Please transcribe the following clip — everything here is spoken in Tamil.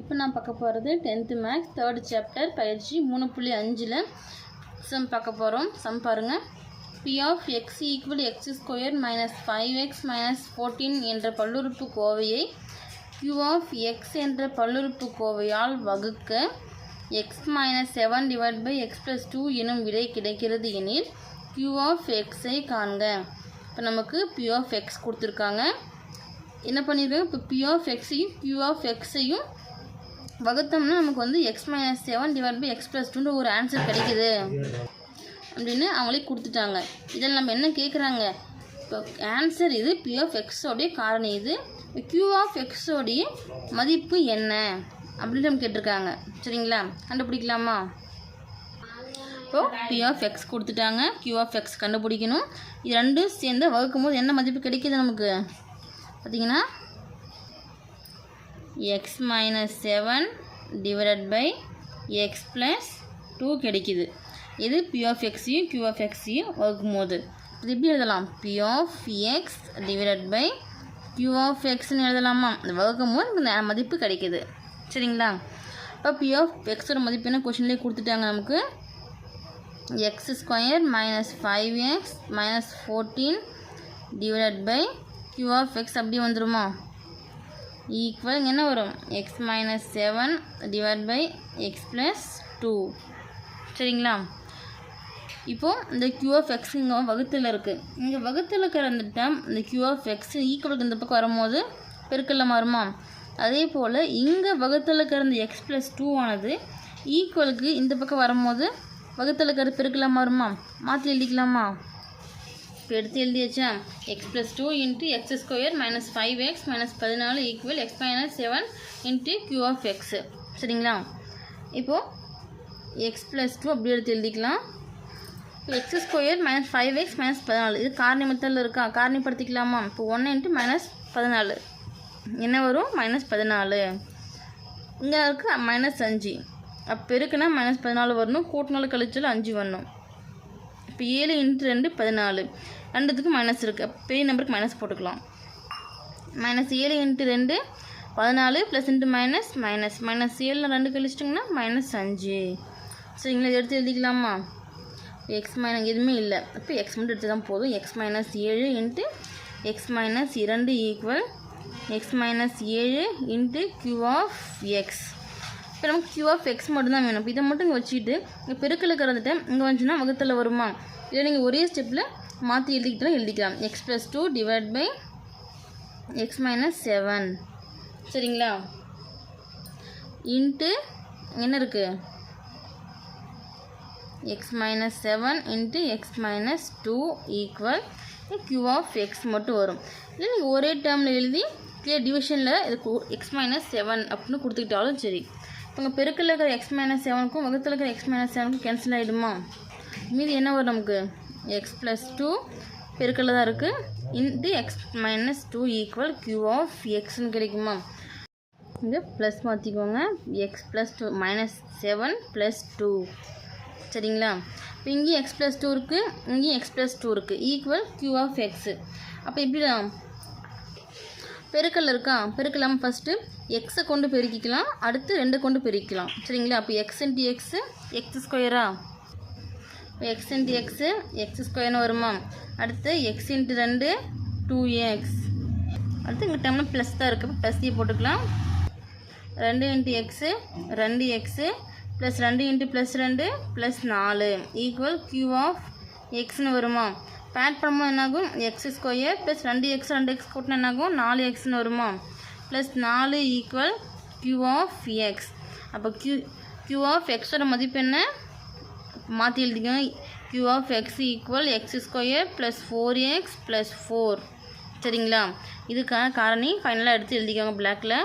இப்போ நான் பார்க்க போகிறது டென்த்து மேக்ஸ் தேர்ட் சாப்டர் பயிற்சி மூணு புள்ளி அஞ்சில். சம் பார்க்க போகிறோம். சம் பாருங்கள் P of X equal X square minus five X minus fourteen என்ற பல்லுறுப்பு கோவையை கியூ ஆஃப் எக்ஸ் என்ற பல்லுறுப்பு கோவையால் வகுக்க X minus seven divide by X plus two எனும் விடை கிடைக்கிறது எனில் கியூ ஆஃப் எக்ஸை காண்க. இப்போ நமக்கு பி ஆஃப் எக்ஸ் கொடுத்துருக்காங்க. என்ன பண்ணியிருக்காங்க? இப்போ பி ஆஃப் எக்ஸையும் கியூ ஆஃப் எக்ஸையும் வகுத்தோம்னா நமக்கு வந்து X minus seven divide by X plus ஒரு ஆன்சர் கிடைக்குது. அப்படின்னு அவங்களே கொடுத்துட்டாங்க. இதில் நம்ம என்ன கேட்குறாங்க இப்போ ஆன்சர் இது பி ஆஃப் எக்ஸோடைய காரணம் இது. கியூ ஆஃப் எக்ஸோடைய மதிப்பு என்ன? அப்படின்னு நம்ம கேட்டிருக்காங்க. சரிங்களா? கண்டுபிடிக்கலாமா? இப்போது பி ஆஃப் எக்ஸ் கொடுத்துட்டாங்க. கியூ ஆஃப் எக்ஸ் கண்டுபிடிக்கணும். இது ரெண்டும் சேர்ந்து வகுக்கும் போது என்ன மதிப்பு கிடைக்கிது நமக்கு? பார்த்தீங்கன்னா X minus seven divided by X plus two கிடைக்குது. இது பி ஆஃப் எக்ஸையும் q ஆஃப் எக்ஸையும் வகுக்கும் போது இது எப்படி எழுதலாம். P of X divided by q of எக்ஸ்னு எழுதலாமா? இந்த வகுக்கும் போது இந்த மதிப்பு கிடைக்கிது. சரிங்களா? இப்போ பி ஆஃப் எக்ஸோட மதிப்பு என்ன? கொஷின்லேயே கொடுத்துட்டாங்க நமக்கு. X square minus five X minus fourteen divided by q of X அப்படி வந்துருமா? ஈக்குவல் என்ன வரும்? X minus seven divide by X plus two சரிங்களா? இப்போது இந்த க்யூ ஆஃப் எக்ஸ் இங்கே வகுத்தில் இருக்குது இங்கே வகுத்தில் இருக்கிற அந்த டேம் இந்த கியூ ஆஃப் எக்ஸ் ஈக்குவலுக்கு இந்த பக்கம் வரும்போது பெருக்கல்ல மாறுமா? அதே போல் இங்கே வகுத்தில் இருக்கிற இந்த எக்ஸ் ப்ளஸ் டூ ஆனது ஈக்குவலுக்கு இந்த பக்கம் வரும்போது வகுத்தில் இருக்கிற பெருக்கல்ல மாறுமா? மாற்றி எழுதிக்கலாமா? இப்போ எடுத்து எழுதியாச்சா? X plus two into X square minus five X minus பதினாலு equal X minus seven into Q of X சரிங்களா? இப்போது எக்ஸ் ப்ளஸ் டூ அப்படி எடுத்து எழுதிக்கலாம். X square minus five X minus பதினாலு. இது காரணி மெத்தடில் இருக்கா? காரணிப்படுத்திக்கலாமா? இப்போ ஒன்று இன்ட்டு மைனஸ் பதினாலு. என்ன வரும்? மைனஸ் பதினாலு. இங்கே இருக்குது மைனஸ் அஞ்சு. அப்போ இருக்குன்னா மைனஸ் பதினாலு வரணும். கூட்டினாலும் கழிச்சல் அஞ்சு வரணும். இப்போ ஏழு இன்ட்டு ரெண்டு பதினாலு. ரெண்டுத்துக்கும் மைனஸ் இருக்குது பெரிய நம்பருக்கு மைனஸ் போட்டுக்கலாம். மைனஸ் ஏழு இன்ட்டு ரெண்டு பதினாலு plus into minus minus minus ஏழில் ரெண்டு கழிச்சிட்டிங்கன்னா மைனஸ் அஞ்சு. சரிங்களா இதை எடுத்து எழுதிக்கலாமா? எக்ஸ் மைனஸ் எதுவுமே இல்லை. அப்போ எக்ஸ் மட்டும் எடுத்து தான் போதும். எக்ஸ் மைனஸ் ஏழு இன்ட்டு எக்ஸ் மைனஸ் இரண்டு ஈக்குவல் எக்ஸ் மைனஸ் ஏழு இன்ட்டு க்யூ ஆஃப் எக்ஸ் இப்போ நமக்கு க்யூ ஆஃப் எக்ஸ் மட்டும்தான் வேணும். இப்போ இதை மட்டும் இங்கே வச்சுக்கிட்டு இங்கே பெருக்கில் இருக்கிறதுட்ட இங்கே வந்துச்சுன்னா வகுத்தில் வருமா? இதை நீங்கள் ஒரே ஸ்டெப்பில் மாற்றி எழுதிக்கிட்டு எழுதிக்கலாம். X plus two divide by x minus seven சரிங்களா? இன்ட்டு என்ன இருக்குது x minus seven into x minus two equal q of x மட்டும் வரும். இல்லை நீங்கள் ஒரே டேர்மில் எழுதி கிளியர் டிவிஷனில் இது எக்ஸ் மைனஸ் செவன் அப்படின்னு கொடுத்துக்கிட்டாலும் சரி. உங்கள் பெருக்கில் இருக்கிற எக்ஸ் மைனஸ் செவனுக்கும் வகுத்தில் இருக்கிற எக்ஸ் மைனஸ் செவனுக்கும் கேன்சல் ஆகிடுமா மீதி என்ன வரும் நமக்கு? எக்ஸ் ப்ளஸ் டூ பெருக்கில் தான் இருக்குது into x minus two equal q of எக்ஸ்னு கிடைக்குமா? இங்கே ப்ளஸ் மாற்றிக்கோங்க x plus two minus seven plus two சரிங்களா? இப்போ இங்கேயும் எக்ஸ் ப்ளஸ் டூ இருக்குது இங்கேயும் எக்ஸ் ப்ளஸ் டூ இருக்குது ஈக்குவல் க்யூ ஆஃப் எக்ஸு அப்போ எப்படிலாம் பெருக்கல் இருக்கா? பெருக்கலாம் ஃபஸ்ட்டு எக்ஸை கொண்டு பெருக்கிக்கலாம். அடுத்து ரெண்டு கொண்டு பெருக்கலாம் சரிங்களா? அப்போ எக்ஸ் இன்ட்டு எக்ஸு எக்ஸ் ஸ்கொயரா எக்ஸ் இன்ட்டு எக்ஸு எக்ஸ் ஸ்கொயர்னு வருமா? அடுத்து எக்ஸ் இன்ட்டு ரெண்டு டூ எக்ஸ் அடுத்து இங்கே டைமில் ப்ளஸ் தான் இருக்குது ப்ளஸ்ஸையே போட்டுக்கலாம். ரெண்டு இன்ட்டு எக்ஸு ரெண்டு எக்ஸு ப்ளஸ் ரெண்டு இன்ட்டு ப்ளஸ் ரெண்டு ப்ளஸ் நாலு. ஈக்குவல் க்யூ ஆஃப் எக்ஸ்னு வருமா? பேட் பண்ணும்போது என்னாகும்? எக்ஸ் ஸ்கொயர் ப்ளஸ் ரெண்டு எக்ஸ் ரெண்டு எக்ஸ் கூட்டினா என்னாகும்? நாலு எக்ஸ்னு வருமா? ப்ளஸ் நாலு ஈக்குவல் க்யூ ஆஃப் எக்ஸ் அப்போ க்யூ க்யூ ஆஃப் எக்ஸோட மதிப்பு என்ன? மாற்றி எழுதிக்கோங்க. Q of x equal x square plus four x plus four சரிங்களா? இதுக்கான காரணி ஃபைனலாக எடுத்து எழுதிக்கோங்க பிளாக்கில்